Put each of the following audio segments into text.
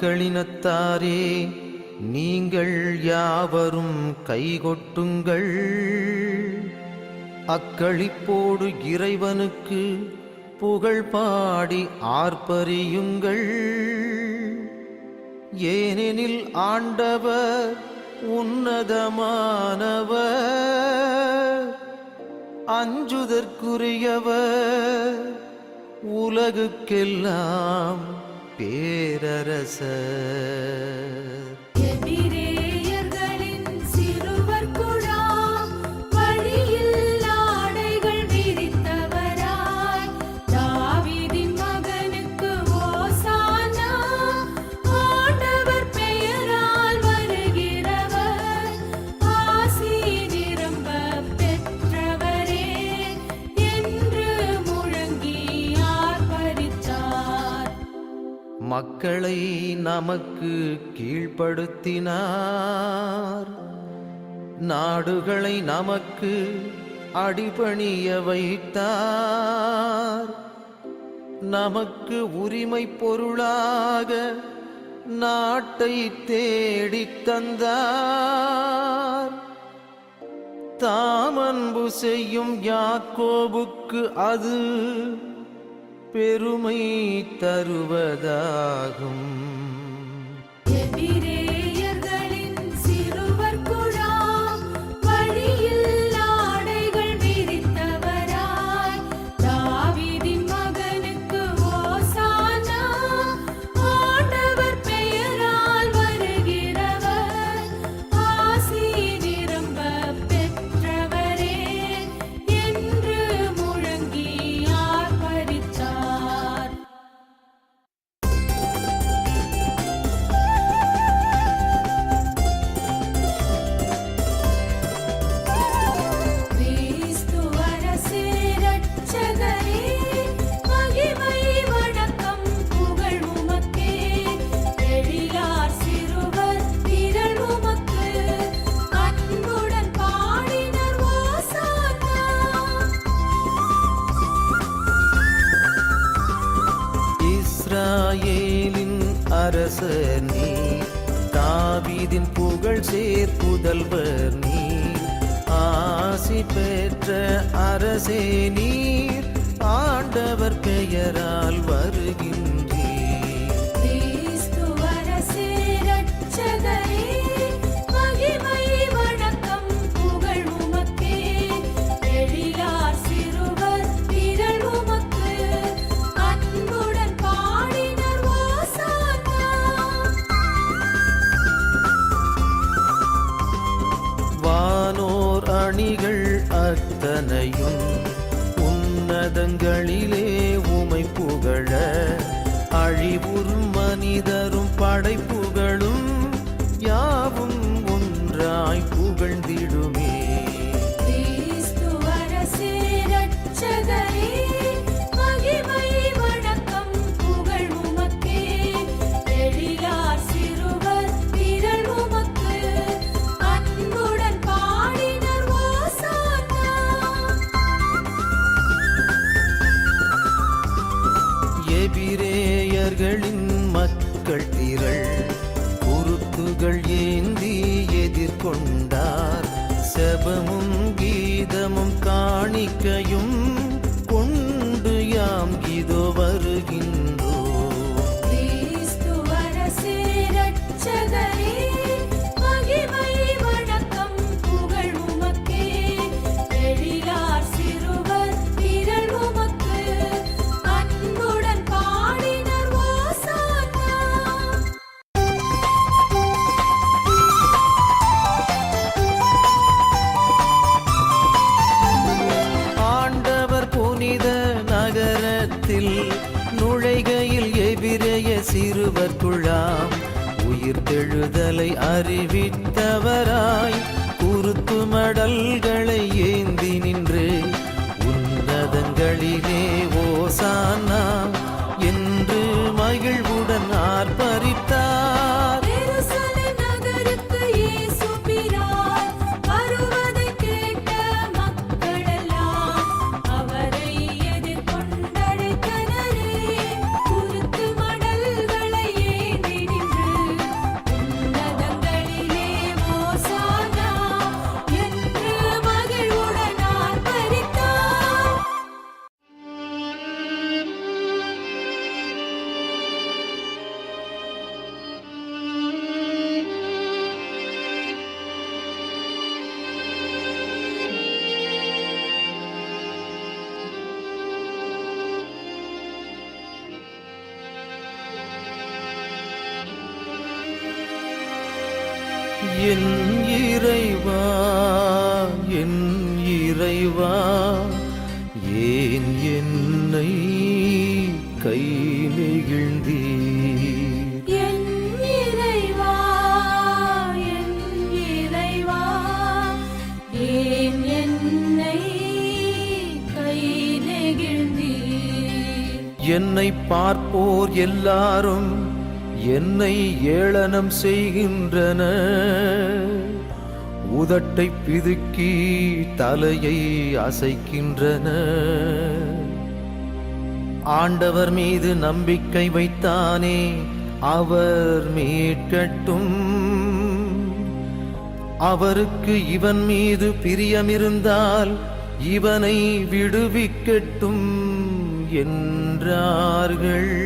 மக்களினத்தாரே நீங்கள் யாவரும் கைகொட்டுங்கள். அக்களிப்போடு இறைவனுக்கு புகழ் பாடி ஆர்ப்பரியுங்கள். ஏனெனில் ஆண்டவர் உன்னதமானவர் அஞ்சுதற்குரியவர் உலகுக்கெல்லாம் பேரரசர். மக்களை நமக்கு கீழ்ப்படுத்தினார். நாடுகளை நமக்கு அடிபணிய வைத்தார். நமக்கு உரிமை பொருளாக நாட்டை தேடித் தந்தார். தாமன்பு செய்யும் யாக்கோபுக்கு அது பெருமை தருவதாகும். அரச நீ தாவீதின் புகழ் சேர் புதல்வர் நீ ஆசி பெற்ற அரசே நீர். ஆண்டவர் பெயரால் வரும் அத்தனையும் உன்னதங்களிலே உமை புகழ அழிவுறும் மனிதரும் படைப்பு எபிரேயர்களின் மக்கள் திரள். குருத்துகள் ஏந்தி எதிர்கொண்டார். செபமும் கீதமும் காணிக்கையும் சிறுவர் உயிர் தெழுதலை அறிவித்தவராய் குறுத்து மடல்களை ஏந்தி நின்று உன்னதங்களிலே என் இறைவா என் இறைவா ஏன் என்னை கை நெகிழ்ந்தீர்? என்னை பார்ப்போர் எல்லாரும் என்னை ஏளனம் செய்கின்றன. உதட்டை பிதுக்கி தலையை அசைக்கின்றன. ஆண்டவர் மீது நம்பிக்கை வைத்தானே அவர் மீட்கட்டும். அவருக்கு இவன் மீது பிரியமிருந்தால் இவனை விடுவிக்கட்டும் என்றார்கள்.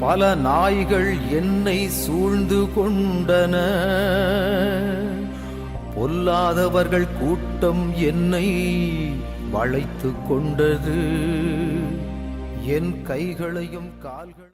பல நாய்கள் என்னை சூழ்ந்து கொண்டன. பொல்லாதவர்கள் கூட்டம் என்னை வளைத்து கொண்டது. என் கைகளையும் கால்கள்